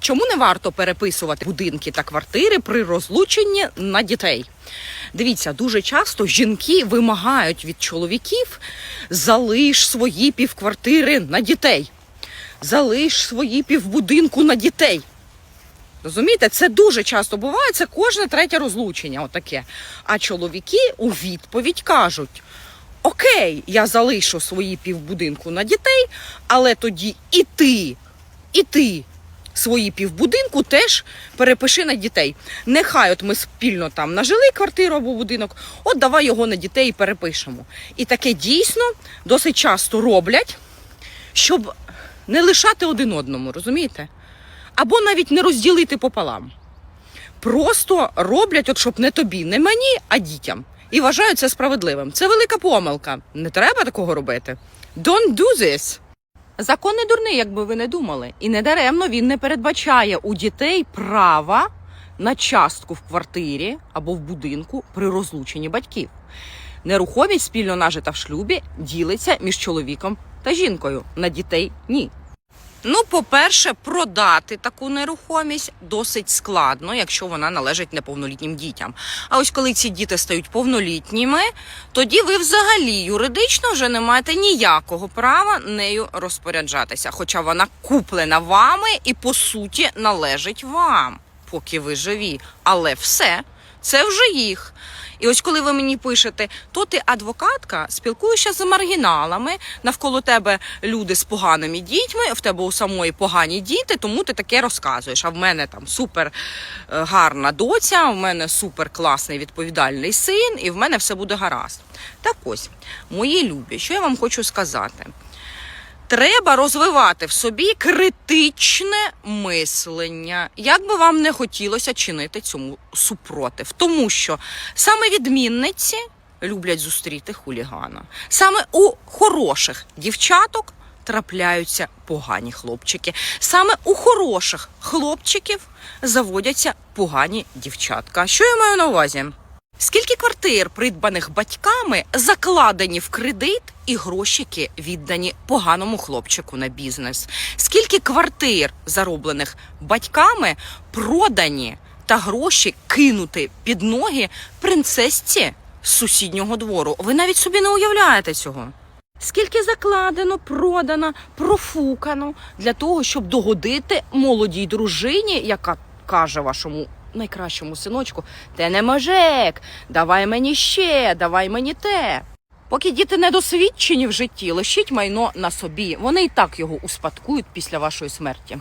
Чому не варто переписувати будинки та квартири при розлученні на дітей? Дивіться, дуже часто жінки вимагають від чоловіків залиш свої півквартири на дітей, залиш свої півбудинку на дітей. Розумієте, це дуже часто буває, це кожне третє розлучення, отаке. А чоловіки у відповідь кажуть: Окей, я залишу свої півбудинку на дітей, але тоді і ти, і ти свої півбудинку теж перепиши на дітей. Нехай от ми спільно там нажили квартиру або будинок, от давай його на дітей і перепишемо. І таке дійсно досить часто роблять, щоб не лишати один одному, розумієте? Або навіть не розділити пополам. Просто роблять, от щоб не тобі, не мені, а дітям. І вважають це справедливим. Це велика помилка. Не треба такого робити. Don't do this. Закон не дурний, якби ви не думали. І недаремно він не передбачає у дітей права на частку в квартирі або в будинку при розлученні батьків. Нерухомість спільно нажита в шлюбі ділиться між чоловіком та жінкою. На дітей ні. Ну, по-перше, продати таку нерухомість досить складно, якщо вона належить неповнолітнім дітям. А ось коли ці діти стають повнолітніми, тоді ви взагалі юридично вже не маєте ніякого права нею розпоряджатися. Хоча вона куплена вами і по суті належить вам, поки ви живі. Але все це вже їх. І ось коли ви мені пишете, то ти адвокатка, спілкуєшся з маргіналами, навколо тебе люди з поганими дітьми, в тебе у самої погані діти, тому ти таке розказуєш. А в мене там супер е, гарна доця, в мене супер класний відповідальний син, і в мене все буде гаразд. Так ось, мої любі, що я вам хочу сказати. Треба розвивати в собі критичне мислення, як би вам не хотілося чинити цьому супротив, тому що саме відмінниці люблять зустріти хулігана. Саме у хороших дівчаток трапляються погані хлопчики. Саме у хороших хлопчиків заводяться погані дівчатка. Що я маю на увазі? Скільки квартир, придбаних батьками, закладені в кредит і грошики віддані поганому хлопчику на бізнес? Скільки квартир, зароблених батьками, продані та гроші кинути під ноги принцесці з сусіднього двору? Ви навіть собі не уявляєте цього. Скільки закладено, продано, профукано для того, щоб догодити молодій дружині, яка каже вашому найкращому синочку: Ти не мужик, давай мені ще, давай мені те. Поки діти не досвідчені в житті, лишіть майно на собі. Вони і так його успадкують після вашої смерті.